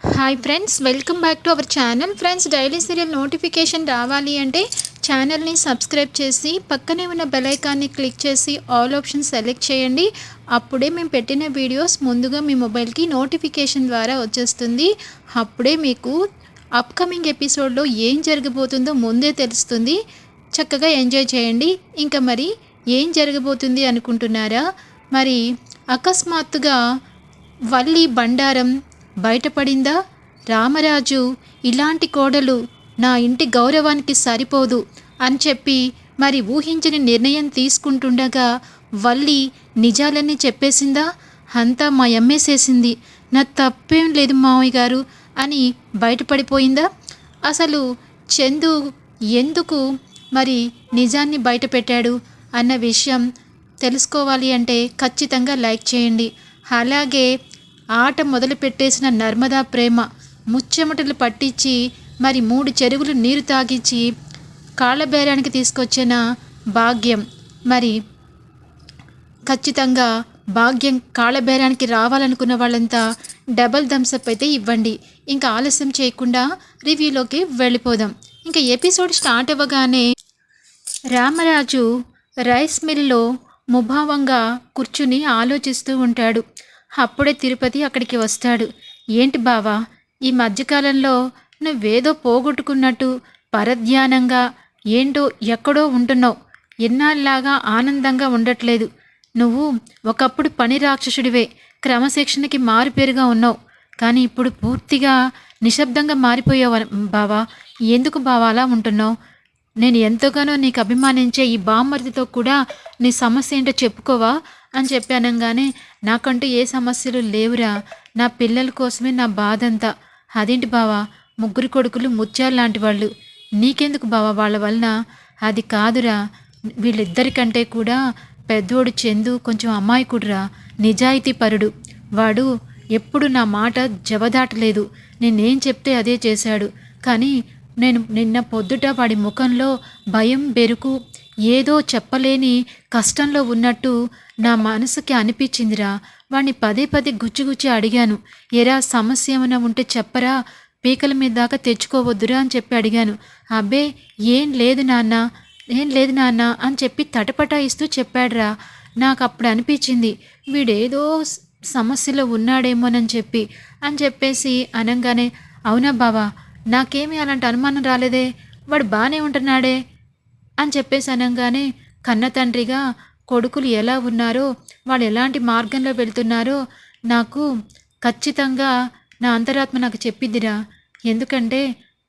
Hi friends welcome back to our channel friends daily serial notification రావాలి అంటే ఛానల్ని subscribe చేసి పక్కనే ఉన్న బెలైకాన్ని క్లిక్ చేసి ఆల్ ఆప్షన్ సెలెక్ట్ చేయండి. అప్పుడే మేము పెట్టిన వీడియోస్ ముందుగా మీ మొబైల్కి నోటిఫికేషన్ ద్వారా వచ్చేస్తుంది. అప్పుడే మీకు అప్కమింగ్ ఎపిసోడ్లో ఏం జరగబోతుందో ముందే తెలుస్తుంది. చక్కగా ఎంజాయ్ చేయండి. ఇంకా మరి ఏం జరగబోతుంది అనుకుంటున్నారా? మరి అకస్మాత్తుగా వల్లి బండారం బయటపడిందా? రామరాజు ఇలాంటి కోడలు నా ఇంటి గౌరవానికి సరిపోదు అని చెప్పి మరి ఊహించని నిర్ణయం తీసుకుంటుండగా వల్లి నిజాలన్నీ చెప్పేసిందా? అంతా మా అమ్మేసేసింది నా తప్పేం లేదు మామయ్య గారు అని బయటపడిపోయిందా? అసలు చందు ఎందుకు మరి నిజాన్ని బయటపెట్టాడు అన్న విషయం తెలుసుకోవాలి అంటే ఖచ్చితంగా లైక్ చేయండి. అలాగే ఆట మొదలుపెట్టేసిన నర్మదా ప్రేమ ముచ్చెమటలు పట్టించి మరి మూడు చెరువులు నీరు తాగించి కాళ్ళబేరానికి తీసుకొచ్చిన భాగ్యం. మరి ఖచ్చితంగా భాగ్యం కాళ్ళబేరానికి రావాలనుకున్న వాళ్ళంతా డబల్ థమ్స్అప్ అయితే ఇవ్వండి. ఇంకా ఆలస్యం చేయకుండా రివ్యూలోకి వెళ్ళిపోదాం. ఇంకా ఎపిసోడ్ స్టార్ట్ అవ్వగానే రామరాజు రైస్ మిల్లో ముభావంగా కూర్చుని ఆలోచిస్తూ ఉంటాడు. అప్పుడే తిరుపతి అక్కడికి వస్తాడు. ఏంటి బావా ఈ మధ్యకాలంలో నువ్వేదో పోగొట్టుకున్నట్టు పరధ్యానంగా ఏంటో ఎక్కడో ఉంటున్నావు. ఎన్నాళ్ళలాగా ఆనందంగా ఉండట్లేదు. నువ్వు ఒకప్పుడు పని రాక్షసుడివే క్రమశిక్షణకి మారుపేరుగా ఉన్నావు. కానీ ఇప్పుడు పూర్తిగా నిశ్శబ్దంగా మారిపోయావు బావా. ఎందుకు బావా అలా ఉంటున్నావు? నేను ఎంతగానో నీకు అభిమానించే ఈ బామ్మర్దితో కూడా నీ సమస్య ఏంటో చెప్పుకోవా అని చెప్పి అనగానే నాకంటూ ఏ సమస్యలు లేవురా నా పిల్లల కోసమే నా బాధంతా. అదేంటి బావా ముగ్గురు కొడుకులు ముత్యాలు లాంటి వాళ్ళు. నీకెందుకు బావా వాళ్ళ వలన? అది కాదురా. వీళ్ళిద్దరికంటే కూడా పెద్దోడు చందు కొంచెం అమాయకుడురా నిజాయితీ పరుడు. వాడు ఎప్పుడు నా మాట జవదాటలేదు. నేనేం చెప్తే అదే చేశాడు. కానీ నేను నిన్న పొద్దుట వాడి ముఖంలో భయం బెరుకు ఏదో చెప్పలేని కష్టంలో ఉన్నట్టు నా మనసుకి అనిపించిందిరా. వాణ్ణి పదే పదే గుచ్చి అడిగాను. ఎరా సమస్య ఏమైనా ఉంటే చెప్పరా పీకల మీద దాకా తెచ్చుకోవద్దురా అని చెప్పి అడిగాను. అబ్బే ఏం లేదు నాన్న ఏం లేదు నాన్న అని చెప్పి తటపటాయిస్తూ చెప్పాడురా. నాకు అప్పుడు అనిపించింది వీడేదో సమస్యలో ఉన్నాడేమోనని చెప్పి. అని చెప్పేసి అనగానే అవునా బావా నాకేమీ అలాంటి అనుమానం రాలేదే? వాడు బాగానే ఉంటున్నాడే అని చెప్పేసి అనగానే కన్న తండ్రిగా కొడుకులు ఎలా ఉన్నారో వాళ్ళు ఎలాంటి మార్గంలో వెళ్తున్నారో నాకు ఖచ్చితంగా నా అంతరాత్మ నాకు చెప్పిద్దిరా ఎందుకంటే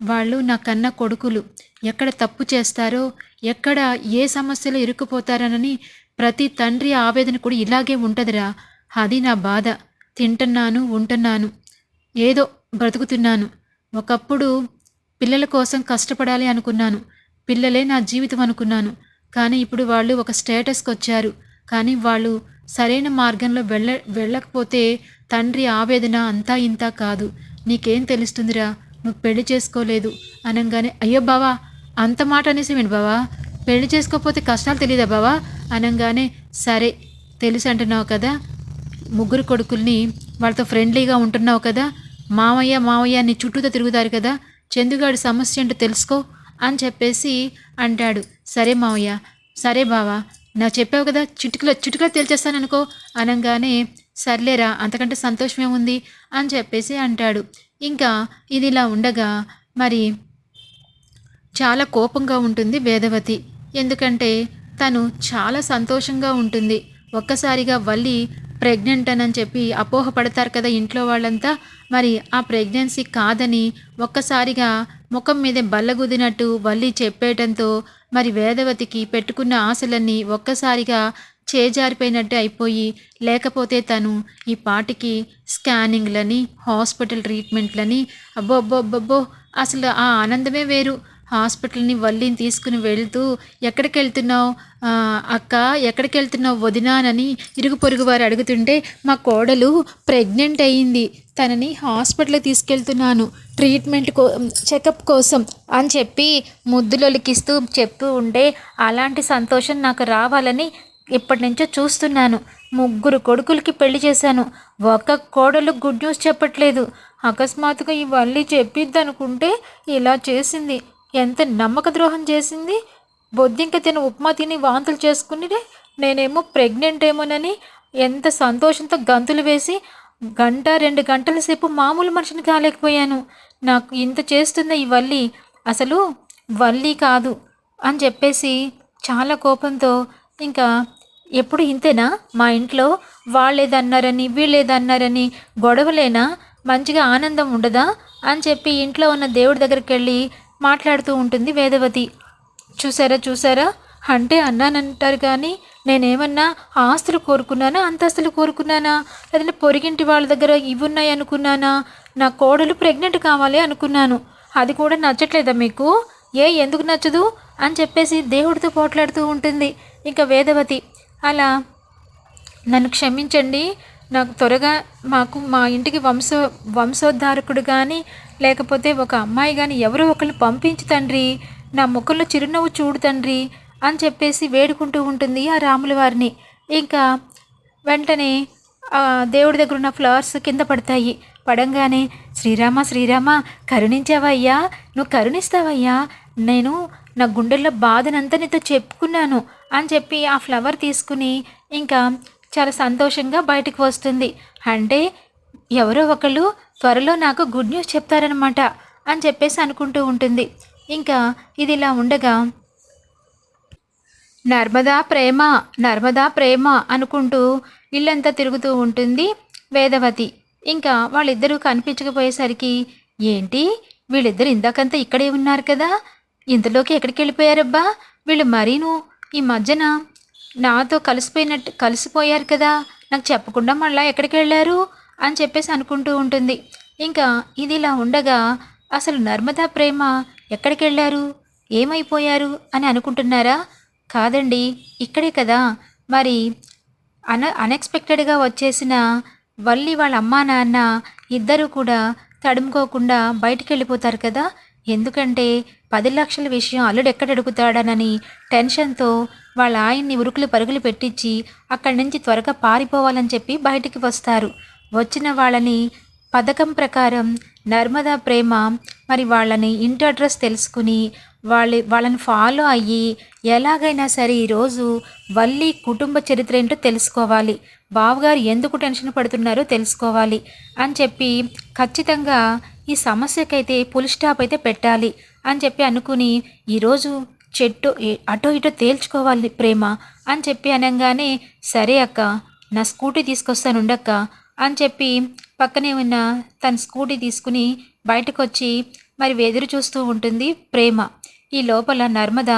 వాళ్ళు నా కన్న కొడుకులు. ఎక్కడ తప్పు చేస్తారో ఎక్కడ ఏ సమస్యలో ఇరుక్కుపోతారనని ప్రతి తండ్రి ఆవేదన కూడా ఇలాగే ఉంటుందిరా. అది నా బాధ. తింటున్నాను ఉంటున్నాను. ఏదో బ్రతుకుతున్నాను. ఒకప్పుడు పిల్లల కోసం కష్టపడాలి అనుకున్నాను. పిల్లలే నా జీవితం అనుకున్నాను. కానీ ఇప్పుడు వాళ్ళు ఒక స్టేటస్కి వచ్చారు. కానీ వాళ్ళు సరైన మార్గంలో వెళ్ళ వెళ్ళకపోతే తండ్రి ఆవేదన అంతా ఇంత కాదు. నీకేం తెలుస్తుందిరా? నువ్వు పెళ్ళి చేసుకోలేదు అనగానే అయ్యో బావా అంత మాట అనేసి విను బావా. పెళ్ళి చేసుకోకపోతే కష్టాలు తెలియదా బావా? అనగానే సరే తెలిసి అంటున్నావు కదా. ముగ్గురు కొడుకుల్ని వాళ్ళతో ఫ్రెండ్లీగా ఉంటున్నావు కదా. మామయ్య మామయ్య నీ చుట్టూతో తిరుగుతారు కదా చందుగాడి సమస్య ఏంటో తెలుసుకో అని చెప్పేసి అంటాడు. సరే మావయ్య సరే బావా నా చెప్పావు కదా చిటుకలో చిటుకలో తేల్చేస్తాననుకో అనగానే సర్లేరా అంతకంటే సంతోషమే ఉంది అని చెప్పేసి అంటాడు. ఇంకా ఇది ఇలా ఉండగా మరి చాలా కోపంగా ఉంటుంది వేదవతి. ఎందుకంటే తను చాలా సంతోషంగా ఉంటుంది. ఒక్కసారిగా వల్లి ప్రెగ్నెంట్ అని చెప్పి అపోహ పడతారు కదా ఇంట్లో వాళ్ళంతా. మరి ఆ ప్రెగ్నెన్సీ కాదని ఒక్కసారిగా ముఖం మీదే బల్లగుదినట్టు వల్లి చెప్పేయటంతో మరి వేదవతికి పెట్టుకున్న ఆశలన్నీ ఒక్కసారిగా చేజారిపోయినట్టు అయిపోయి లేకపోతే తను ఈ పాటికి స్కానింగ్లని హాస్పిటల్ ట్రీట్మెంట్లని అబ్బో అబ్బో అబ్బో అసలు ఆ ఆనందమే వేరు. హాస్పిటల్ని వల్లిని తీసుకుని వెళ్తూ ఎక్కడికి వెళ్తున్నావు? అక్క ఎక్కడికి వెళ్తున్నావు వదినానని ఇరుగు పొరుగు వారు అడుగుతుంటే మా కోడలు ప్రెగ్నెంట్ అయ్యింది తనని హాస్పిటల్కి తీసుకెళ్తున్నాను ట్రీట్మెంట్ కో చెకప్ కోసం అని చెప్పి ముద్దులొలికిస్తూ చెప్తూ ఉంటే అలాంటి సంతోషం నాకు రావాలని ఇప్పటి నుంచో చూస్తున్నాను. ముగ్గురు కొడుకులకి పెళ్ళి చేశాను. ఒక్క కోడలు గుడ్ న్యూస్ చెప్పట్లేదు. అకస్మాత్తుగా ఈ వల్లి చెప్పిద్దనుకుంటే ఇలా చేసింది. ఎంత నమ్మక ద్రోహం చేసింది? బొద్దింక తిని ఉప్మా తిని వాంతులు చేసుకునిదే? నేనేమో ప్రెగ్నెంట్ ఏమోనని ఎంత సంతోషంతో గంతులు వేసి గంట రెండు గంటల సేపు మామూలు మనిషిని కాలేకపోయాను. నాకు ఇంత చేస్తున్న ఈ వల్లి అసలు వల్లి కాదు అని చెప్పేసి చాలా కోపంతో ఇంకా ఎప్పుడు ఇంతేనా? మా ఇంట్లో వాళ్ళేదన్నారని వీళ్ళేదన్నారని గొడవలేనా? మంచిగా ఆనందం ఉండదా? అని చెప్పి ఇంట్లో ఉన్న దేవుడి దగ్గరికి వెళ్ళి మాట్లాడుతూ ఉంటుంది. వేదవతి చూసారా చూసారా అంటే అన్నానంటారు కానీ నేనేమన్నా ఆస్తులు కోరుకున్నానా? అంతస్తులు కోరుకున్నానా? లేదంటే పొరిగింటి వాళ్ళ దగ్గర ఇవి ఉన్నాయి అనుకున్నానా? నా కోడలు ప్రెగ్నెంట్ కావాలి అనుకున్నాను. అది కూడా నచ్చట్లేదా మీకు? ఏ ఎందుకు నచ్చదు? అని చెప్పేసి దేవుడితో పోట్లాడుతూ ఉంటుంది. ఇంకా వేదవతి అలా నన్ను క్షమించండి. నాకు త్వరగా మాకు మా ఇంటికి వంశ వంశోద్ధారకుడు కానీ లేకపోతే ఒక అమ్మాయి కానీ ఎవరో ఒకరిని పంపించు తండ్రి. నా ముఖంలో చిరునవ్వు చూడు తండ్రి అని చెప్పేసి వేడుకుంటూ ఉంటుంది ఆ రాముల వారిని. ఇంకా వెంటనే దేవుడి దగ్గర ఉన్న ఫ్లవర్స్ కింద పడతాయి. పడంగానే శ్రీరామ శ్రీరామ కరుణించావయ్యా నువ్వు కరుణిస్తావయ్యా నేను నా గుండెల్లో బాధనంతా నీతో చెప్పుకున్నాను అని చెప్పి ఆ ఫ్లవర్ తీసుకుని ఇంకా చాలా సంతోషంగా బయటకు వస్తుంది. అంటే ఎవరో ఒకళ్ళు త్వరలో నాకు గుడ్ న్యూస్ చెప్తారనమాట అని చెప్పేసి అనుకుంటూ ఉంటుంది. ఇంకా ఇది ఇలా ఉండగా నర్మదా ప్రేమ నర్మదా ప్రేమ అనుకుంటూ ఇల్లంతా తిరుగుతూ ఉంటుంది వేదవతి. ఇంకా వాళ్ళిద్దరూ కనిపించకపోయేసరికి ఏంటి? వీళ్ళిద్దరు ఇందాకంతా ఇక్కడే ఉన్నారు కదా? ఇంతలోకి ఎక్కడికి వెళ్ళిపోయారబ్బా వీళ్ళు మరీను? ఈ మధ్యన నాతో కలిసిపోయినట్టు కలిసిపోయారు కదా? నాకు చెప్పకుండా మళ్ళీ ఎక్కడికి వెళ్ళారు అని చెప్పేసి అనుకుంటూ ఉంటుంది. ఇంకా ఇది ఇలా ఉండగా అసలు నర్మదా ప్రేమ ఎక్కడికి వెళ్ళారు? ఏమైపోయారు? అని అనుకుంటున్నారా? కాదండి ఇక్కడే కదా. మరి అన అన్ఎక్స్పెక్టెడ్గా వచ్చేసిన వల్లి వాళ్ళ అమ్మా నాన్న ఇద్దరూ కూడా తడుముకోకుండా బయటికి వెళ్ళిపోతారు కదా. ఎందుకంటే పది లక్షల విషయం అల్లుడు ఎక్కడ అడుగుతాడనని టెన్షన్తో వాళ్ళ ఆయన్ని ఉరుకులు పరుగులు పెట్టించి అక్కడి నుంచి త్వరగా పారిపోవాలని చెప్పి బయటికి వస్తారు. వచ్చిన వాళ్ళని పథకం ప్రకారం నర్మదా ప్రేమ మరి వాళ్ళని ఇంటి అడ్రస్ తెలుసుకుని వాళ్ళ వాళ్ళని ఫాలో అయ్యి ఎలాగైనా సరే ఈరోజు వల్లి కుటుంబ చరిత్ర ఏంటో తెలుసుకోవాలి. బావగారు ఎందుకు టెన్షన్ పడుతున్నారో తెలుసుకోవాలి అని చెప్పి ఖచ్చితంగా ఈ సమస్యకైతే పులి స్టాప్ అయితే పెట్టాలి అని చెప్పి అనుకుని ఈరోజు చెట్టు అటో ఇటో తేల్చుకోవాలి ప్రేమ అని చెప్పి అనగానే సరే అక్క నా స్కూటీ తీసుకొస్తాను ఉండక్క అని చెప్పి పక్కనే ఉన్న తన స్కూటీ తీసుకుని బయటకు వచ్చి మరి ఎదురు చూస్తూ ఉంటుంది ప్రేమ. ఈ లోపల నర్మద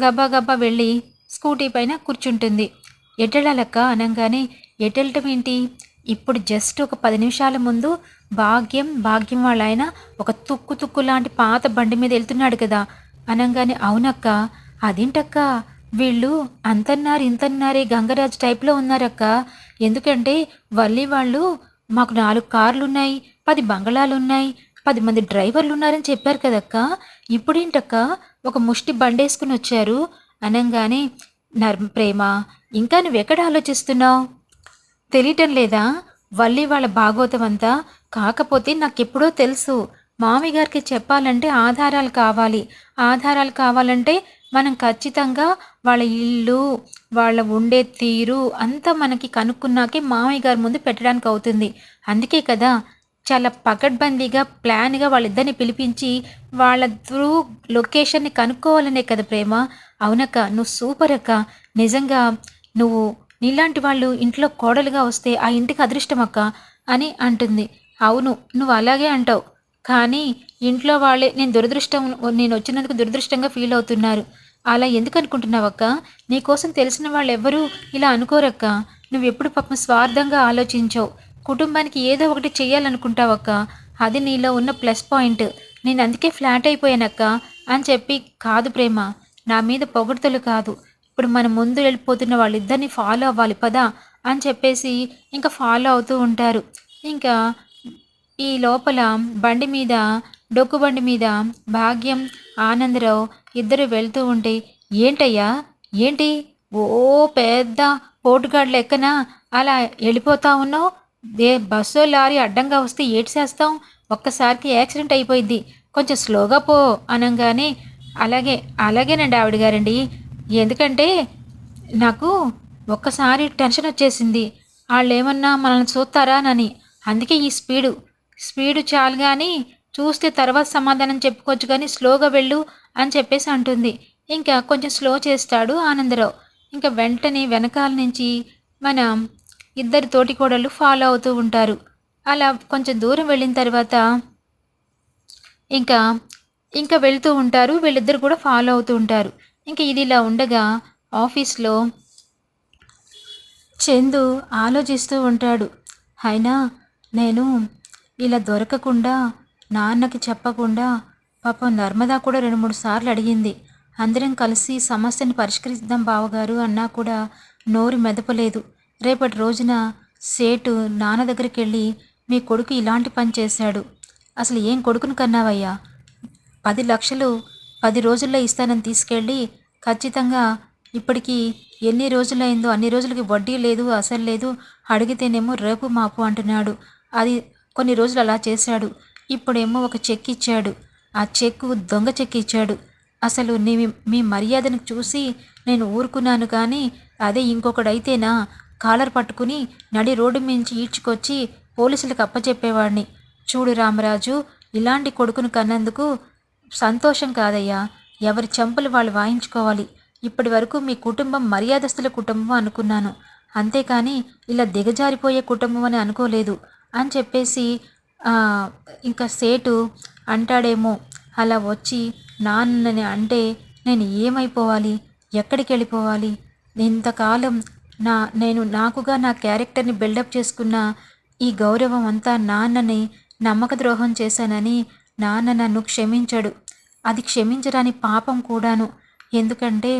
గబ్బా గబ్బా వెళ్ళి స్కూటీ పైన కూర్చుంటుంది. ఎటెళ్ళాలక్క అనగానే ఎటెళ్ళటం ఏంటి? ఇప్పుడు జస్ట్ ఒక పది నిమిషాల ముందు భాగ్యం భాగ్యం వాళ్ళ ఆయన ఒక తుక్కు తుక్కు లాంటి పాత బండి మీద వెళ్తున్నాడు కదా. అనగానే అవునక్క? అదేంటక్క? వీళ్ళు అంతన్నారు ఇంతన్నారే గంగరాజు టైప్లో ఉన్నారక్క? ఎందుకంటే వల్లి వాళ్ళు మాకు నాలుగు కార్లు ఉన్నాయి పది బంగళాలు ఉన్నాయి పది మంది డ్రైవర్లు ఉన్నారని చెప్పారు కదక్క. ఇప్పుడేంటక్క? ఒక ముష్టి బండేసుకుని వచ్చారు. అనగానే నర్ ప్రేమ ఇంకా నువ్వెక్కడ ఆలోచిస్తున్నావు? తెలియటం లేదా? వల్లి వాళ్ళ భాగవతం అంతా కాకపోతే నాకెప్పుడో తెలుసు. మామి గారికి చెప్పాలంటే ఆధారాలు కావాలి. ఆధారాలు కావాలంటే మనం ఖచ్చితంగా వాళ్ళ ఇల్లు వాళ్ళ ఉండే తీరు అంతా మనకి కనుక్కున్నాకే మామయ్య గారి ముందు పెట్టడానికి అవుతుంది. అందుకే కదా చాలా పకడ్బందీగా ప్లాన్గా వాళ్ళిద్దరిని పిలిపించి వాళ్ళ త్రూ లొకేషన్ని కనుక్కోవాలనే కదా ప్రేమ. అవునక్క నువ్వు సూపర్ అక్క. నిజంగా నువ్వు నీలాంటి వాళ్ళు ఇంట్లో కోడలుగా వస్తే ఆ ఇంటికి అదృష్టం అక్క అని అంటుంది. అవును నువ్వు అలాగే అంటావు. కానీ ఇంట్లో వాళ్ళే నేను దురదృష్టం నేను వచ్చినందుకు దురదృష్టంగా ఫీల్ అవుతున్నారు. అలా ఎందుకు అనుకుంటున్నావక్క నీకోసం తెలిసిన వాళ్ళు ఎవ్వరూ ఇలా అనుకోరక్క? నువ్వు ఎప్పుడు పాపం స్వార్థంగా ఆలోచించవు. కుటుంబానికి ఏదో ఒకటి చేయాలనుకుంటావక్క అది నీలో ఉన్న ప్లస్ పాయింట్. నేను అందుకే ఫ్లాట్ అయిపోయానక్క అని చెప్పి కాదు ప్రేమ. నా మీద పొగడ్తలు కాదు. ఇప్పుడు మన ముందు వెళ్ళిపోతున్న వాళ్ళిద్దరిని ఫాలో అవ్వాలి పదా అని చెప్పేసి ఇంకా ఫాలో అవుతూ ఉంటారు. ఇంకా ఈ లోపల బండి మీద డొక్కు బండి మీద భాగ్యం ఆనందరావు ఇద్దరు వెళ్తూ ఉంటే ఏంటయ్యా? ఏంటి? ఓ పెద్ద పోటుగాడు లెక్కన అలా వెళ్ళిపోతా ఉన్నావు? ఏ బస్సు లారీ అడ్డంగా వస్తే ఏడ్చేస్తాం ఒక్కసారికి యాక్సిడెంట్ అయిపోయింది కొంచెం స్లోగా పో అనగానే అలాగే అలాగేనండి ఆవిడ గారండి. ఎందుకంటే నాకు ఒక్కసారి టెన్షన్ వచ్చేసింది. వాళ్ళు ఏమన్నా మనల్ని చూస్తారా అని అందుకే ఈ స్పీడు. స్పీడు చాలు కానీ చూస్తే తర్వాత సమాధానం చెప్పుకోవచ్చు కానీ స్లోగా వెళ్ళు అని చెప్పేసి అంటుంది. ఇంకా కొంచెం స్లో చేస్తాడు ఆనందరావు. ఇంకా వెంటనే వెనకాల నుంచి మన ఇద్దరు తోటికోడళ్ళు ఫాలో అవుతూ ఉంటారు. అలా కొంచెం దూరం వెళ్ళిన తర్వాత ఇంకా ఇంకా వెళ్తూ ఉంటారు. వీళ్ళిద్దరు కూడా ఫాలో అవుతూ ఉంటారు. ఇంకా ఇది ఇలా ఉండగా ఆఫీస్లో చందు ఆలోచిస్తూ ఉంటాడు. అయినా నేను ఇలా దొరకకుండా నాన్నకి చెప్పకుండా పాపం నర్మదా కూడా రెండు మూడు సార్లు అడిగింది. అందరం కలిసి సమస్యని పరిష్కరిద్దాం బావగారు అన్నా కూడా నోరు మెదపలేదు. రేపటి రోజున సేటు నాన్న దగ్గరికి వెళ్ళి మీ కొడుకు ఇలాంటి పని చేశాడు. అసలు ఏం కొడుకును కన్నావయ్యా? పది లక్షలు పది రోజుల్లో ఇస్తానని తీసుకెళ్ళి ఖచ్చితంగా ఇప్పటికీ ఎన్ని రోజులైందో అన్ని రోజులకి వడ్డీ లేదు అసలు లేదు అడిగితేనేమో రేపు మాపు అంటున్నాడు. అది కొన్ని రోజులు అలా చేశాడు. ఇప్పుడేమో ఒక చెక్ ఇచ్చాడు. ఆ చెక్కు దొంగ చెక్ ఇచ్చాడు. అసలు నీ మీ మర్యాదను చూసి నేను ఊరుకున్నాను కానీ అదే ఇంకొకడైతేనా? కాలర్ పట్టుకుని నడి రోడ్డు మించి ఈడ్చుకొచ్చి పోలీసులకు అప్పచెప్పేవాడిని చూడు రామరాజు ఇలాంటి కొడుకును కన్నందుకు సంతోషం కాదయ్యా. ఎవరి చెంపలు వాళ్ళు వాయించుకోవాలి. ఇప్పటి వరకు మీ కుటుంబం మర్యాదస్తుల కుటుంబం అనుకున్నాను. అంతేకాని ఇలా దిగజారిపోయే కుటుంబం అని అనుకోలేదు. అని చెప్పేసి ఇంకా సేటు అంటాడేమో అలా వచ్చి నాన్నని అంటే నేను ఏమైపోవాలి? ఎక్కడికి వెళ్ళిపోవాలి? ఇంతకాలం నా నేను నాకుగా నా క్యారెక్టర్ని బిల్డప్ చేసుకున్న ఈ గౌరవం అంతా నాన్నని నమ్మక ద్రోహం చేశానని నాన్న నన్ను క్షమించాడు. అది క్షమించరాని పాపం కూడాను. ఎందుకంటే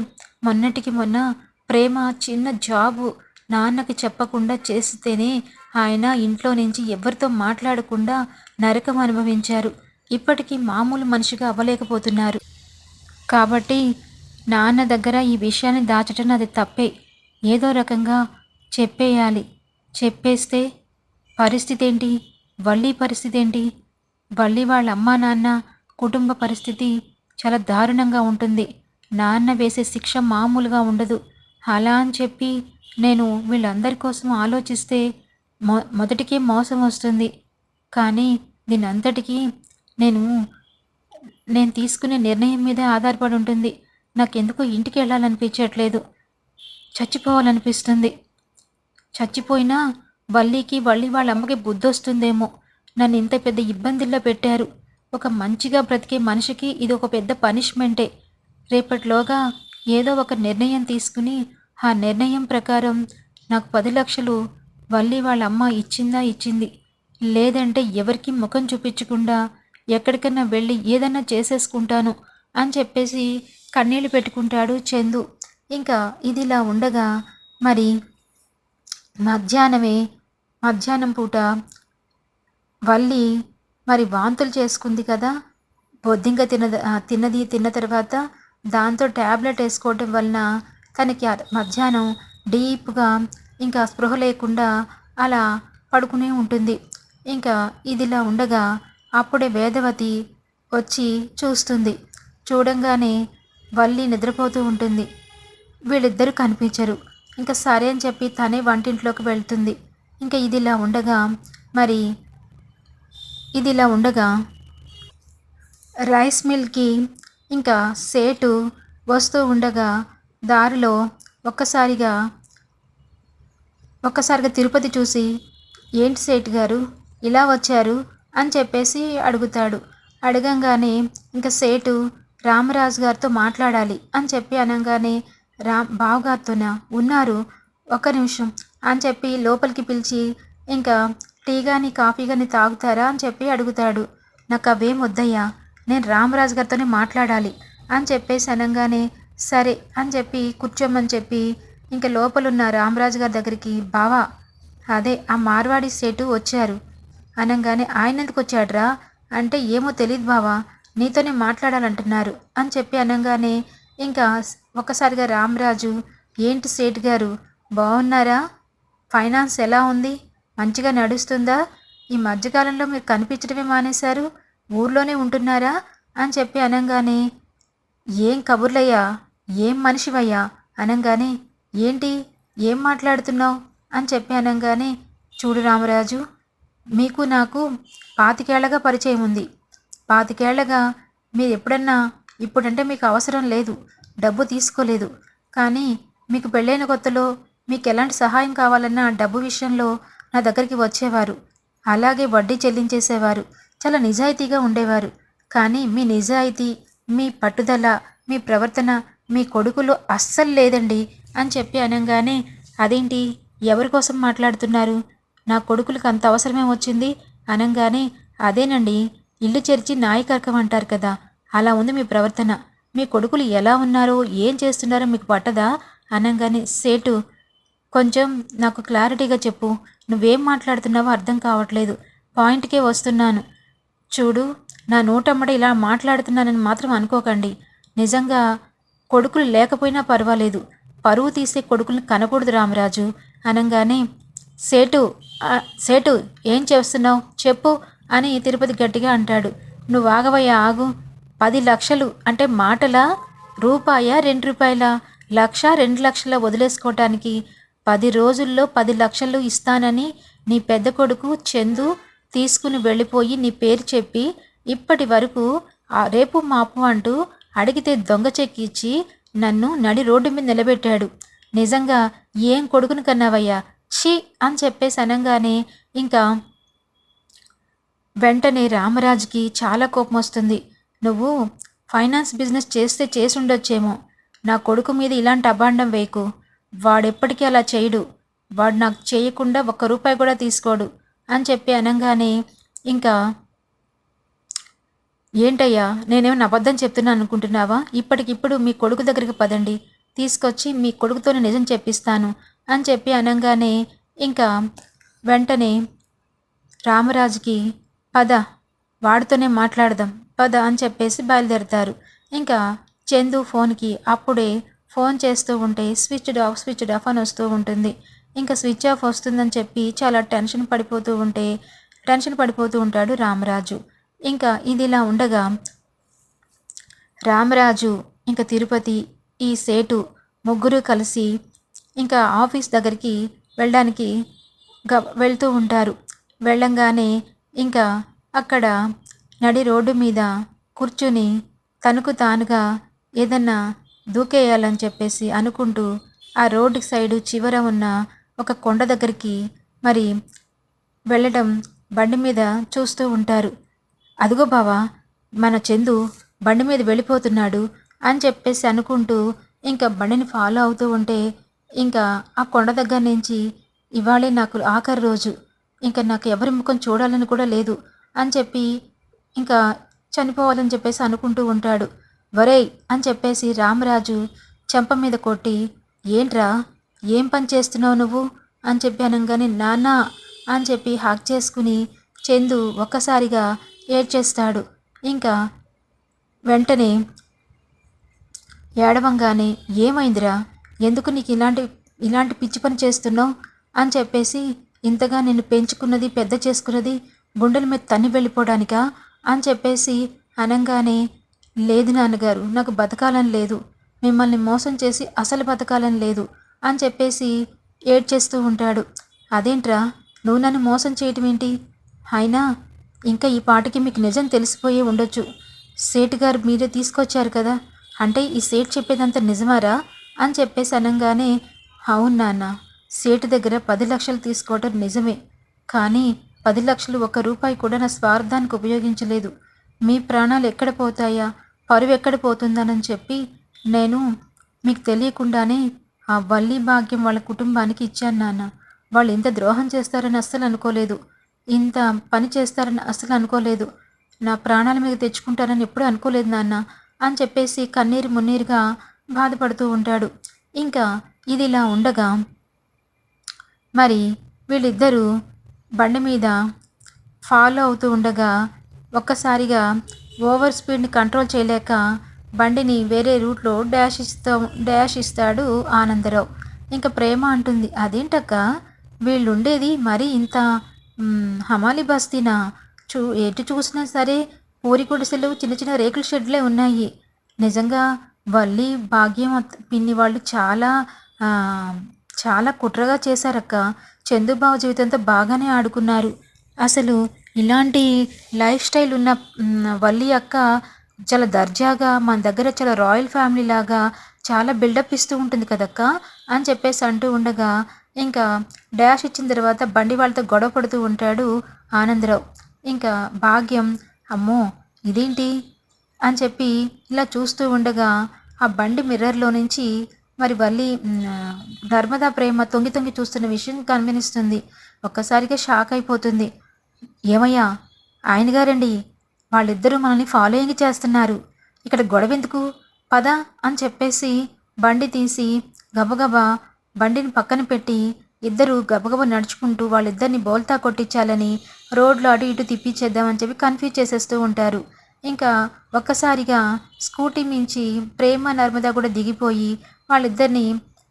మొన్నటికి మొన్న ప్రేమ చిన్న జాబు నాన్నకి చెప్పకుండా చేస్తేనే ఆయన ఇంట్లో నుంచి ఎవరితో మాట్లాడకుండా నరకం అనుభవించారు. ఇప్పటికీ మామూలు మనిషిగా అవ్వలేకపోతున్నారు. కాబట్టి నాన్న దగ్గర ఈ విషయాన్ని దాచటం అది తప్పే. ఏదో రకంగా చెప్పేయాలి. చెప్పేస్తే పరిస్థితి ఏంటి వల్లి పరిస్థితి ఏంటి వల్లి వాళ్ళ అమ్మా నాన్న కుటుంబ పరిస్థితి చాలా దారుణంగా ఉంటుంది. నాన్న వేసే శిక్ష మామూలుగా ఉండదు. అలా అని చెప్పి నేను వీళ్ళందరి కోసం ఆలోచిస్తే మొ మొదటికే మోసం వస్తుంది. కానీ దీని అంతటికీ నేను నేను తీసుకునే నిర్ణయం మీదే ఆధారపడి ఉంటుంది. నాకెందుకో ఇంటికి వెళ్ళాలనిపించట్లేదు. చచ్చిపోవాలనిపిస్తుంది. చచ్చిపోయినా వల్లీకి వల్లి వాళ్ళ అమ్మకి బుద్ధి వస్తుందేమో నన్ను ఇంత పెద్ద ఇబ్బందుల్లో పెట్టారు. ఒక మంచిగా బ్రతికే మనిషికి ఇది ఒక పెద్ద పనిష్మెంటే. రేపటిలోగా ఏదో ఒక నిర్ణయం తీసుకుని ఆ నిర్ణయం ప్రకారం నాకు పది లక్షలు వల్లి వాళ్ళ అమ్మ ఇచ్చిందా ఇచ్చింది. లేదంటే ఎవరికి ముఖం చూపించకుండా ఎక్కడికైనా వెళ్ళి ఏదన్నా చేసేసుకుంటాను అని చెప్పేసి కన్నీళ్ళు పెట్టుకుంటాడు చందు. ఇంకా ఇదిలా ఉండగా మరి మధ్యాహ్నమే మధ్యాహ్నం పూట వల్లి మరి వాంతులు చేసుకుంది కదా. బొద్దింక తిన తిన్నది తిన్న తర్వాత దాంతో ట్యాబ్లెట్ వేసుకోవటం వలన తనకి మధ్యాహ్నం డీప్గా ఇంకా స్పృహ లేకుండా అలా పడుకునే ఉంటుంది. ఇంకా ఇదిలా ఉండగా అప్పుడే వేదవతి వచ్చి చూస్తుంది. చూడంగానే వల్లి నిద్రపోతూ ఉంటుంది. వీళ్ళిద్దరూ కనిపించరు. ఇంకా సరే అని చెప్పి తనే వంటింట్లోకి వెళ్తుంది. ఇంకా ఇదిలా ఉండగా మరి ఇదిలా ఉండగా రైస్ మిల్కి ఇంకా సేటు వస్తూ ఉండగా దారిలో ఒక్కసారిగా ఒక్కసారిగా తిరుపతి చూసి ఏంటి సేట్ గారు? ఇలా వచ్చారు? అని చెప్పేసి అడుగుతాడు. అడగంగానే ఇంకా సేటు రామరాజు గారితో మాట్లాడాలి అని చెప్పి అనగానే రా బావగారితోనా ఉన్నారు ఒక్క నిమిషం అని చెప్పి లోపలికి పిలిచి ఇంకా టీ కానీ కాఫీ కానీ తాగుతారా? అని చెప్పి అడుగుతాడు. నాకు అవేం వద్దయ్యా నేను రామరాజు గారితోనే మాట్లాడాలి అని చెప్పేసి అనగానే సరే అని చెప్పి కూర్చోమని చెప్పి ఇంకా లోపలున్న రామరాజు గారి దగ్గరికి బావా అదే ఆ మార్వాడి సేటు వచ్చారు. అనగానే ఆయన ఎందుకు వచ్చాడ్రా? అంటే ఏమో తెలియదు బావా నీతోనే మాట్లాడాలంటున్నారు అని చెప్పి అనగానే ఇంకా ఒక్కసారిగా రామరాజు ఏంటి సేటు గారు బాగున్నారా ఫైనాన్స్ ఎలా ఉంది? మంచిగా నడుస్తుందా? ఈ మధ్యకాలంలో మీరు కనిపించడమే మానేశారు? ఊర్లోనే ఉంటున్నారా? అని చెప్పి అనగానే ఏం కబుర్లయ్యా? ఏం మనిషివయ్యా? అనగానే ఏంటి? ఏం మాట్లాడుతున్నావు? అని చెప్పి అనగానే చూడు రామరాజు మీకు నాకు పాతికేళ్ళగా పరిచయం ఉంది. పాతికేళ్ళగా మీరు ఎప్పుడన్నా ఇప్పుడంటే మీకు అవసరం లేదు డబ్బు తీసుకోలేదు. కానీ మీకు పెళ్ళైన కొత్తలో మీకు ఎలాంటి సహాయం కావాలన్నా డబ్బు విషయంలో నా దగ్గరికి వచ్చేవారు. అలాగే వడ్డీ చెల్లించేసేవారు. చాలా నిజాయితీగా ఉండేవారు. కానీ మీ నిజాయితీ మీ పట్టుదల మీ ప్రవర్తన మీ కొడుకులో అస్సలు లేదండి. అని చెప్పి అనగానే అదేంటి? ఎవరి కోసం మాట్లాడుతున్నారు? నా కొడుకులకు అంత అవసరమే వచ్చింది? అనగానే అదేనండి ఇల్లు చేర్చి నాయకర్కం అంటారు కదా అలా ఉంది మీ ప్రవర్తన. మీ కొడుకులు ఎలా ఉన్నారో ఏం చేస్తున్నారో మీకు పట్టదా? అనగానే సేటు కొంచెం నాకు క్లారిటీగా చెప్పు. నువ్వేం మాట్లాడుతున్నావో అర్థం కావట్లేదు. పాయింట్కే వస్తున్నాను. చూడు నా నోటమ్మడ ఇలా మాట్లాడుతున్నానని మాత్రం అనుకోకండి. నిజంగా కొడుకులు లేకపోయినా పర్వాలేదు. పరువు తీసే కొడుకుని కనకూడదు రామరాజు. అనగానే సేటు సేటు ఏం చేస్తున్నావు? చెప్పు అని తిరుపతి గట్టిగా అంటాడు. నువ్వు ఆగవయ్యా ఆగు. పది లక్షలు అంటే మాటలా? రూపాయ? రెండు రూపాయల? లక్ష రెండు లక్షల వదిలేసుకోవటానికి పది రోజుల్లో పది లక్షలు ఇస్తానని నీ పెద్ద కొడుకు చందు తీసుకుని వెళ్ళిపోయి నీ పేరు చెప్పి ఇప్పటి వరకు రేపు మాపు అంటూ అడిగితే దొంగ చెక్కిచ్చి నన్ను నడి రోడ్డు మీద నిలబెట్టాడు. నిజంగా ఏం కొడుకును కన్నావయ్యా? ఛీ! అని చెప్పేసి అనగానే ఇంకా వెంటనే రామరాజుకి చాలా కోపం వస్తుంది. నువ్వు ఫైనాన్స్ బిజినెస్ చేస్తే చేసి ఉండొచ్చేమో నా కొడుకు మీద ఇలాంటి అబాండం వేయకు. వాడెప్పటికీ అలా చేయడు. వాడు నాకు చేయకుండా ఒక్క రూపాయి కూడా తీసుకోడు. అని చెప్పి అనగానే ఇంకా ఏంటయ్యా? నేనేమైనా అబద్ధం చెప్తున్నాను అనుకుంటున్నావా? ఇప్పటికిప్పుడు మీ కొడుకు దగ్గరికి పదండి. తీసుకొచ్చి మీ కొడుకుతోనే నిజం చెప్పిస్తాను అని చెప్పి అనగానే ఇంకా వెంటనే రామరాజుకి పద వాడితోనే మాట్లాడదాం పద అని చెప్పేసి బయలుదేరతారు. ఇంకా చందు ఫోన్కి అప్పుడే ఫోన్ చేస్తూ ఉంటే స్విచ్డ్ ఆఫ్ స్విచ్డ్ ఆఫ్ అని వస్తూ ఉంటుంది. ఇంకా స్విచ్ ఆఫ్ వస్తుందని చెప్పి చాలా టెన్షన్ పడిపోతూ ఉంటే టెన్షన్ పడిపోతూ ఉంటాడు రామరాజు. ఇంకా ఇదిలా ఉండగా రామరాజు ఇంకా తిరుపతి ఈ సేటు ముగ్గురు కలిసి ఇంకా ఆఫీస్ దగ్గరికి వెళ్ళడానికి గ వెళ్తూ ఉంటారు. వెళ్ళంగానే ఇంకా అక్కడ నడి రోడ్డు మీద కూర్చుని తనకు తానుగా ఏదన్నా దూకేయాలని చెప్పేసి అనుకుంటూ ఆ రోడ్డు సైడు చివర ఉన్న ఒక కొండ దగ్గరికి మరి వెళ్ళడం బండి మీద చూస్తూ ఉంటారు. అదిగో బావా మన చందు బండి మీద వెళ్ళిపోతున్నాడు అని చెప్పేసి అనుకుంటూ ఇంకా బండిని ఫాలో అవుతూ ఉంటే ఇంకా ఆ కొండ దగ్గర నుంచి ఇవాళే నాకు ఆఖరి రోజు. ఇంకా నాకు ఎవరి ముఖం చూడాలని కూడా లేదు అని చెప్పి ఇంకా చనిపోవాలని చెప్పేసి అనుకుంటూ ఉంటాడు. వరేయ్ అని చెప్పేసి రామరాజు చెంప మీద కొట్టి ఏంట్రా ఏం పని చేస్తున్నావు నువ్వు? అని చెప్పి అనగానే నాన్న అని చెప్పి హాక్ చేసుకుని చందు ఒక్కసారిగా ఏడ్చేస్తాడు. ఇంకా వెంటనే ఏడవంగానే ఏమైందిరా? ఎందుకు నీకు ఇలాంటి ఇలాంటి పిచ్చి పని చేస్తున్నావు? అని చెప్పేసి ఇంతగా నిన్ను పెంచుకున్నది పెద్ద చేసుకున్నది గుండెల మీద తన్ని వెళ్ళిపోవడానికా? అని చెప్పేసి అనగానే లేదు నాన్నగారు నాకు బతకాలని లేదు. మిమ్మల్ని మోసం చేసి అసలు బతకాలని లేదు. అని చెప్పేసి ఏడ్చేస్తూ ఉంటాడు. అదేంట్రా? నువ్వు నన్ను మోసం చేయటం ఏంటి అయినా ఇంకా ఈ పాటికి మీకు నిజం తెలిసిపోయి ఉండొచ్చు. సేటు గారు మీరే తీసుకొచ్చారు కదా. అంటే ఈ సేట్ చెప్పేదంత నిజమారా? అని చెప్పేసి అనగానే అవును నాన్న సేటు దగ్గర పది లక్షలు తీసుకోవటం నిజమే. కానీ పది లక్షలు ఒక్క రూపాయి కూడా నా స్వార్థానికి ఉపయోగించలేదు. మీ ప్రాణాలు ఎక్కడ పోతాయా? పరువు ఎక్కడ పోతుందనని చెప్పి నేను మీకు తెలియకుండానే ఆ వల్లి భాగ్యం వాళ్ళ కుటుంబానికి ఇచ్చాను నాన్న. వాళ్ళు ఇంత ద్రోహం చేస్తారని అస్సలు అనుకోలేదు. ఇంత పని చేస్తారని అస్సలు అనుకోలేదు. నా ప్రాణాల మీద తెచ్చుకుంటారని ఎప్పుడూ అనుకోలేదు నాన్న అని చెప్పేసి కన్నీరు మున్నీరుగా బాధపడుతూ ఉంటాడు. ఇంకా ఇది ఇలా ఉండగా మరి వీళ్ళిద్దరూ బండి మీద ఫాలో అవుతూ ఉండగా ఒక్కసారిగా ఓవర్ స్పీడ్ని కంట్రోల్ చేయలేక బండిని వేరే రూట్లో డాష్ ఇస్తా డాష్ ఇస్తాడు ఆనందరావు. ఇంకా ప్రేమ అంటుంది అదేంటక్క? వీళ్ళుండేది మరీ ఇంత హమాలి బస్తీనా? చూ ఎటు చూసినా సరే పూరి గుడిసెలు చిన్న చిన్న రేకుల షెడ్లే ఉన్నాయి. నిజంగా వల్లి భాగ్యం పిన్ని వాళ్ళు చాలా చాలా కుట్రగా చేశారక్క. చందుబాబు జీవితంతో బాగానే ఆడుకున్నారు. అసలు ఇలాంటి లైఫ్ స్టైల్ ఉన్న వల్లి అక్క చాలా దర్జాగా మన దగ్గర చాలా రాయల్ ఫ్యామిలీ లాగా చాలా బిల్డప్ ఇస్తూ ఉంటుంది కదక్క? అని చెప్పేసి అంటూ ఉండగా ఇంకా డాష్ ఇచ్చిన తర్వాత బండి వాళ్ళతో గొడవ పడుతూ ఉంటాడు ఆనందరావు. ఇంకా భాగ్యం అమ్మో ఇదేంటి? అని చెప్పి ఇలా చూస్తూ ఉండగా ఆ బండి మిర్రర్లో నుంచి మరి వల్లి నర్మదా ప్రేమ తొంగి తొంగి చూస్తున్న విషయం కనిపిస్తుంది. ఒక్కసారిగా షాక్ అయిపోతుంది. ఏమయ్యా ఆయన గారండి. వాళ్ళిద్దరూ మనల్ని ఫాలోయింగ్ చేస్తున్నారు. ఇక్కడ గొడవ ఎందుకు? పద అని చెప్పేసి బండి తీసి గబగబా బండిని పక్కన పెట్టి ఇద్దరు గబగబ నడుచుకుంటూ వాళ్ళిద్దరిని బోల్తా కొట్టించాలని రోడ్లో అటు ఇటు తిప్పించేద్దామని చెప్పి కన్ఫ్యూజ్ చేసేస్తూ ఉంటారు. ఇంకా ఒక్కసారిగా స్కూటీ మించి ప్రేమ నర్మదా కూడా దిగిపోయి వాళ్ళిద్దరిని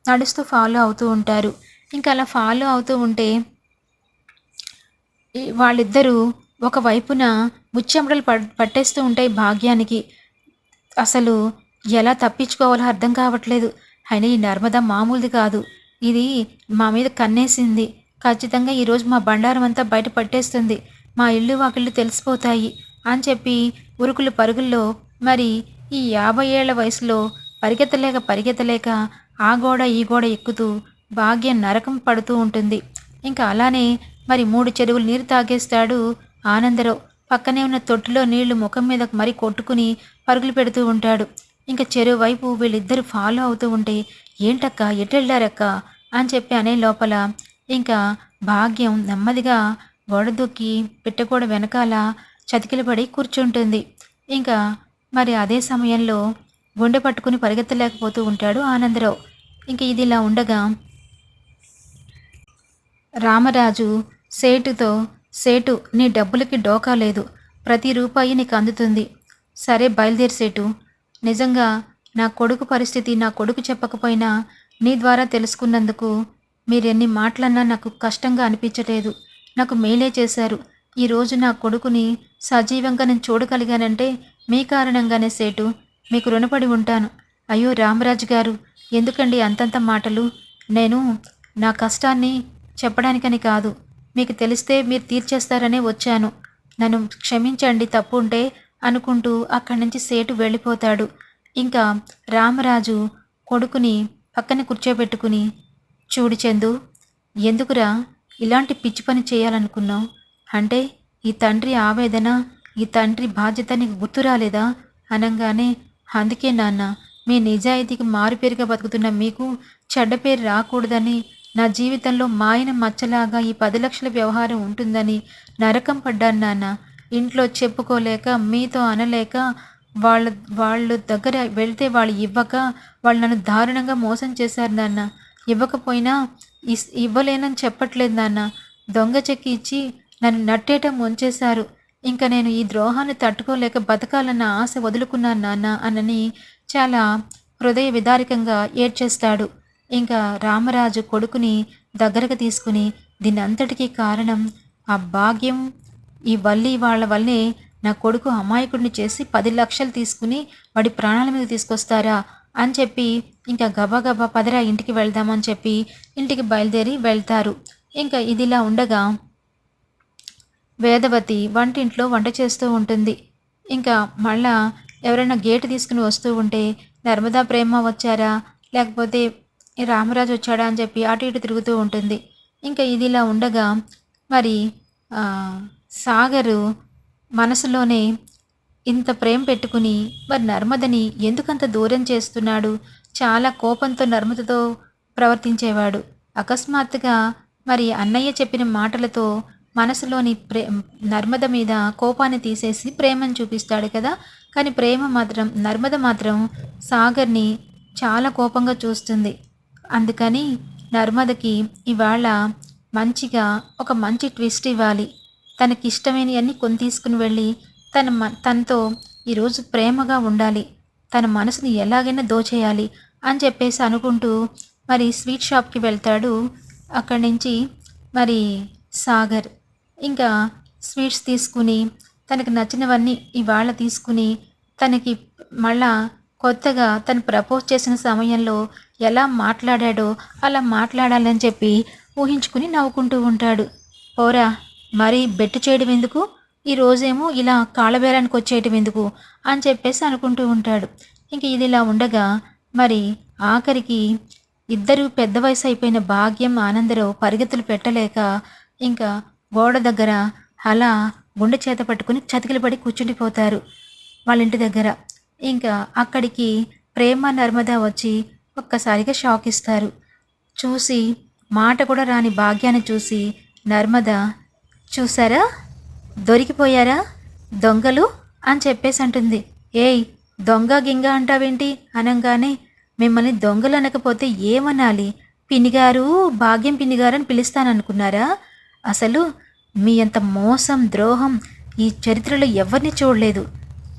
నడుస్తూ ఫాలో అవుతూ ఉంటారు. ఇంకా అలా ఫాలో అవుతూ ఉంటే వాళ్ళిద్దరూ ఒక వైపున ముచ్చెమటలు పట్టేస్తూ ఉంటాయి భాగ్యానికి. అసలు ఎలా తప్పించుకోవాలో అర్థం కావట్లేదు. అయినా ఈ నర్మద మామూలుది కాదు. ఇది మా మీద కన్నేసింది. ఖచ్చితంగా ఈరోజు మా బండారం అంతా బయట పట్టేస్తుంది. మా ఇల్లు వాకిళ్ళు తెలిసిపోతాయి అని చెప్పి ఉరుకులు పరుగుల్లో మరి ఈ యాభై ఏళ్ళ వయసులో పరిగెత్తలేక పరిగెత్తలేక ఆ గోడ ఈ గోడ ఎక్కుతూ భాగ్యం నరకం పడుతూ ఉంటుంది. ఇంకా అలానే మరి మూడు చెరువులు నీరు తాగేస్తాడు ఆనందరావు. పక్కనే ఉన్న తొట్టిలో నీళ్ళు ముఖం మీద మరి కొట్టుకుని పరుగులు పెడుతూ ఉంటాడు. ఇంకా చెరువు వైపు వీళ్ళిద్దరు ఫాలో అవుతూ ఉంటే ఏంటక్క? ఎటెళ్ళారక్క? అని చెప్పి అనే లోపల ఇంకా భాగ్యం నెమ్మదిగా గోడ దూకి వెనకాల చతికిలబడి కూర్చుంటుంది. ఇంకా మరి అదే సమయంలో గుండె పట్టుకుని పరిగెత్తలేకపోతూ ఉంటాడు ఆనందరావు. ఇంక ఇది ఇలా ఉండగా రామరాజు సేటుతో సేటు నీ డబ్బులకి డోకా లేదు. ప్రతి రూపాయి నీకు అందుతుంది. సరే బయలుదేరి సేటు. నిజంగా నా కొడుకు పరిస్థితి నా కొడుకు చెప్పకపోయినా నీ ద్వారా తెలుసుకున్నందుకు మీరెన్ని మాటలన్నా నాకు కష్టంగా అనిపించలేదు. నాకు మేలే చేశారు. ఈరోజు నా కొడుకుని సజీవంగా నేను చూడగలిగానంటే మీ కారణంగానే సేటు. మీకు రుణపడి ఉంటాను. అయ్యో రామరాజు గారు ఎందుకండి అంతంత మాటలు? నేను నా కష్టాన్ని చెప్పడానికని కాదు. మీకు తెలిస్తే మీరు తీర్చేస్తారనే వచ్చాను. నన్ను క్షమించండి తప్పు ఉంటే అనుకుంటూ అక్కడి నుంచి సేటు వెళ్ళిపోతాడు. ఇంకా రామరాజు కొడుకుని పక్కన కూర్చోబెట్టుకుని చూడు చందు ఎందుకురా ఇలాంటి పిచ్చి పని చేయాలనుకున్నావు? అంటే ఈ తండ్రి ఆవేదన ఈ తండ్రి బాధ్యత నీకు గుర్తు రాలేదా? అనగానే అందుకే నాన్న మీ నిజాయితీకి మారుపేరుగా బతుకుతున్న మీకు చెడ్డ పేరు రాకూడదని నా జీవితంలో మాయన మచ్చలాగా ఈ పది లక్షల వ్యవహారం ఉంటుందని నరకం పడ్డాను నాన్న. ఇంట్లో చెప్పుకోలేక మీతో అనలేక వాళ్ళ వాళ్ళ దగ్గర వెళ్తే వాళ్ళు ఇవ్వక వాళ్ళు నన్ను దారుణంగా మోసం చేశారు నాన్న. ఇవ్వకపోయినా ఇస్ ఇవ్వలేనని చెప్పట్లేదు నాన్న. దొంగ చెక్కి ఇచ్చి నన్ను నట్టేట ముంచేశారు. ఇంకా నేను ఈ ద్రోహాన్ని తట్టుకోలేక బతకాలన్న ఆశ వదులుకున్నాను నాన్న అనని చాలా హృదయ విదారకంగా ఏడ్చేస్తాడు. ఇంకా రామరాజు కొడుకుని దగ్గరకు తీసుకుని దీని అంతటికీ కారణం ఆ భాగ్యం ఈ వల్లి వాళ్ళ వల్లే నా కొడుకు అమాయకుడిని చేసి పది లక్షలు తీసుకుని వాడి ప్రాణాల మీద తీసుకొస్తారా అని చెప్పి ఇంకా గబగబా పదరా ఇంటికి వెళ్దామని చెప్పి ఇంటికి బయలుదేరి వెళ్తారు. ఇంకా ఇదిలా ఉండగా వేదవతి వంటింట్లో వంట చేస్తూ ఉంటుంది. ఇంకా మళ్ళా ఎవరైనా గేటు తీసుకుని వస్తూ ఉంటే నర్మదా ప్రేమ వచ్చారా? లేకపోతే రామరాజు వచ్చాడా అని చెప్పి అటు ఇటు తిరుగుతూ ఉంటుంది. ఇంకా ఇదిలా ఉండగా మరి సాగరు మనసులోనే ఇంత ప్రేమ పెట్టుకుని మరి నర్మదని ఎందుకంత దూరం చేస్తున్నాడు? చాలా కోపంతో నర్మదతో ప్రవర్తించేవాడు. అకస్మాత్తుగా మరి అన్నయ్య చెప్పిన మాటలతో మనసులోని ప్రే నర్మద మీద కోపాన్ని తీసేసి ప్రేమను చూపిస్తాడు కదా? కానీ ప్రేమ మాత్రం నర్మద మాత్రం సాగర్ని చాలా కోపంగా చూస్తుంది. అందుకని నర్మదకి ఇవాళ మంచిగా ఒక మంచి ట్విస్ట్ ఇవ్వాలి. తనకిష్టమైనవన్నీ కొని తీసుకుని వెళ్ళి తన మ తనతో ఈరోజు ప్రేమగా ఉండాలి. తన మనసుని ఎలాగైనా దోచేయాలి అని చెప్పేసి అనుకుంటూ మరి స్వీట్ షాప్కి వెళ్తాడు అక్కడి నుంచి మరి సాగర్. ఇంకా స్వీట్స్ తీసుకుని తనకు నచ్చినవన్నీ ఇవాళ తీసుకుని తనకి మళ్ళా కొత్తగా తను ప్రపోజ్ చేసిన సమయంలో ఎలా మాట్లాడాడో అలా మాట్లాడాలని చెప్పి ఊహించుకుని నవ్వుకుంటూ ఉంటాడు. పోరా మరి బెట్టు చేయడం ఎందుకు? ఈ రోజేమో ఇలా కాళ్ళబేరానికి వచ్చేయటం ఎందుకు? అని చెప్పేసి అనుకుంటూ ఉంటాడు. ఇంక ఇది ఇలా ఉండగా మరి ఆఖరికి ఇద్దరు పెద్ద వయసు అయిపోయిన భాగ్యం ఆనందరావు పరిగెత్తులు పెట్టలేక ఇంకా గోడ దగ్గర అలా గుండె చేత పట్టుకుని చతికిలు పడి కూర్చుండిపోతారు వాళ్ళ ఇంటి దగ్గర. ఇంకా అక్కడికి ప్రేమ నర్మద వచ్చి ఒక్కసారిగా షాక్ ఇస్తారు. చూసి మాట కూడా రాని భాగ్యాన్ని చూసి నర్మద చూసారా? దొరికిపోయారా? దొంగలు? అని చెప్పేసి అంటుంది. ఏయ్ దొంగ గింగ అంటావేంటి? అనగానే మిమ్మల్ని దొంగలు అనకపోతే ఏమనాలి? పిన్నిగారు భాగ్యం పిన్నిగారు అని పిలుస్తాననుకున్నారా? అసలు మీ అంత మోసం ద్రోహం ఈ చరిత్రలో ఎవరిని చూడలేదు.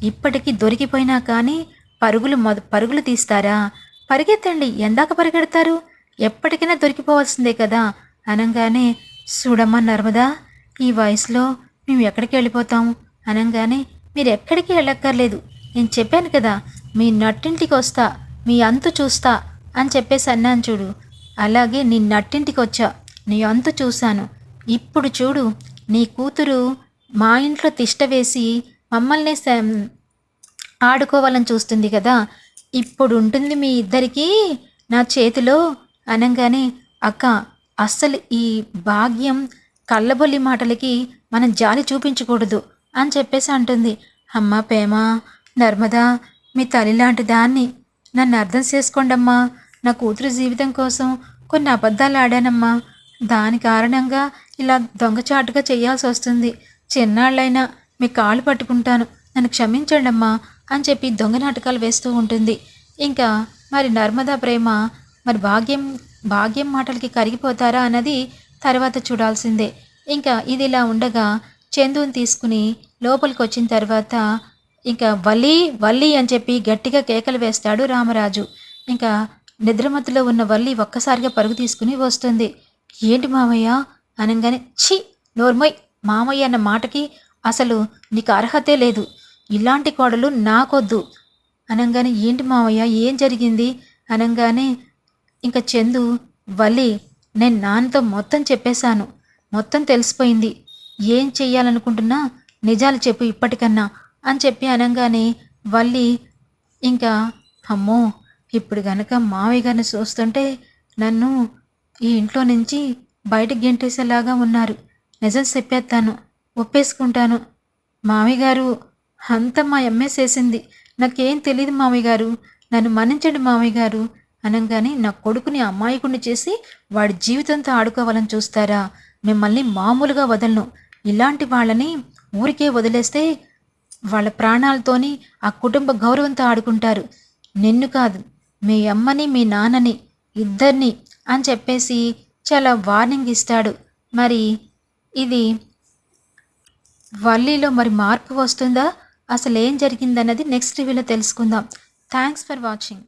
ఇప్పటికీ దొరికిపోయినా కానీ పరుగులు మొద పరుగులు తీస్తారా? పరిగెత్తండి ఎందాక పరిగెడతారు? ఎప్పటికైనా దొరికిపోవాల్సిందే కదా? అనగానే చూడమ్మా నర్మదా ఈ వయసులో మేము ఎక్కడికి వెళ్ళిపోతాం అనగానే మీరు ఎక్కడికి వెళ్ళక్కర్లేదు. నేను చెప్పాను కదా మీ నట్టింటికి వస్తా మీ అంతు చూస్తా అని చెప్పేసి అన్నాను చూడు. అలాగే నీ నట్టింటికి వచ్చా నీ అంతు చూశాను. ఇప్పుడు చూడు నీ కూతురు మా ఇంట్లో తిష్ట వేసి మమ్మల్ని ఆడుకోవాలని చూస్తుంది కదా. ఇప్పుడు ఉంటుంది మీ ఇద్దరికీ నా చేతిలో. అనగానే అక్క అస్సలు ఈ భాగ్యం కళ్ళబొల్లి మాటలకి మనం జాలి చూపించకూడదు అని చెప్పేసి అంటుంది. అమ్మ ప్రేమ నర్మదా మీ తల్లి లాంటి దాన్ని నన్ను అర్థం చేసుకోండమ్మా. నా కూతురు జీవితం కోసం కొన్ని అబద్ధాలు ఆడానమ్మా. దాని కారణంగా ఇలా దొంగచాటుగా చేయాల్సి వస్తుంది. చిన్నాళ్ళైనా మీ కాళ్ళు పట్టుకుంటాను. నన్ను క్షమించండి అమ్మా అని చెప్పి దొంగ నాటకాలు వేస్తూ ఉంటుంది. ఇంకా మరి నర్మదా ప్రేమ మరి భాగ్యం భాగ్యం మాటలకి కరిగిపోతారా అన్నది తర్వాత చూడాల్సిందే. ఇంకా ఇది ఇలా ఉండగా చందుని తీసుకుని లోపలికి వచ్చిన తర్వాత ఇంకా వల్లి వల్లి అని చెప్పి గట్టిగా కేకలు వేస్తాడు రామరాజు. ఇంకా నిద్రమత్తులో ఉన్న వల్లి ఒక్కసారిగా పరుగు తీసుకుని వస్తుంది. ఏంటి మామయ్య? అనగానే ఛీ నోర్మోయ్ మామయ్య అన్న మాటకి అసలు నీకు అర్హతే లేదు. ఇలాంటి కోడలు నాకొద్దు. అనగానే ఏంటి మామయ్య? ఏం జరిగింది? అనగానే ఇంకా చందు వల్లి నేను నాన్నతో మొత్తం చెప్పేశాను. మొత్తం తెలిసిపోయింది. ఏం చెయ్యాలనుకుంటున్నా నిజాలు చెప్పు ఇప్పటికన్నా అని చెప్పి అనగానే వల్లి ఇంకా అమ్మో ఇప్పుడు గనక మావయ్య గారిని చూస్తుంటే నన్ను ఈ ఇంట్లో నుంచి బయటకు గెంటేసేలాగా ఉన్నారు. నిజం చెప్పేస్తాను ఒప్పేసుకుంటాను. మామయ్య గారు అంత మా ఎంఎస్ వేసింది నాకేం తెలియదు మామయ్య గారు. నన్ను మన్నించండి మామయ్య గారు. అనగానే నా కొడుకుని అమ్మాయికుని చేసి వాడి జీవితంతో ఆడుకోవాలని చూస్తారా? మిమ్మల్ని మామూలుగా వదలను. ఇలాంటి వాళ్ళని ఊరికే వదిలేస్తే వాళ్ళ ప్రాణాలతోని ఆ కుటుంబ గౌరవంతో ఆడుకుంటారు. నిన్ను కాదు మీ అమ్మని మీ నాన్నని ఇద్దరిని అని చెప్పేసి చాలా వార్నింగ్ ఇస్తాడు. మరి ఇది వల్లీలో మరి మార్పు వస్తుందా? అసలు ఏం జరిగిందన్నది నెక్స్ట్ రివ్యూలో తెలుసుకుందాం. Thanks for watching.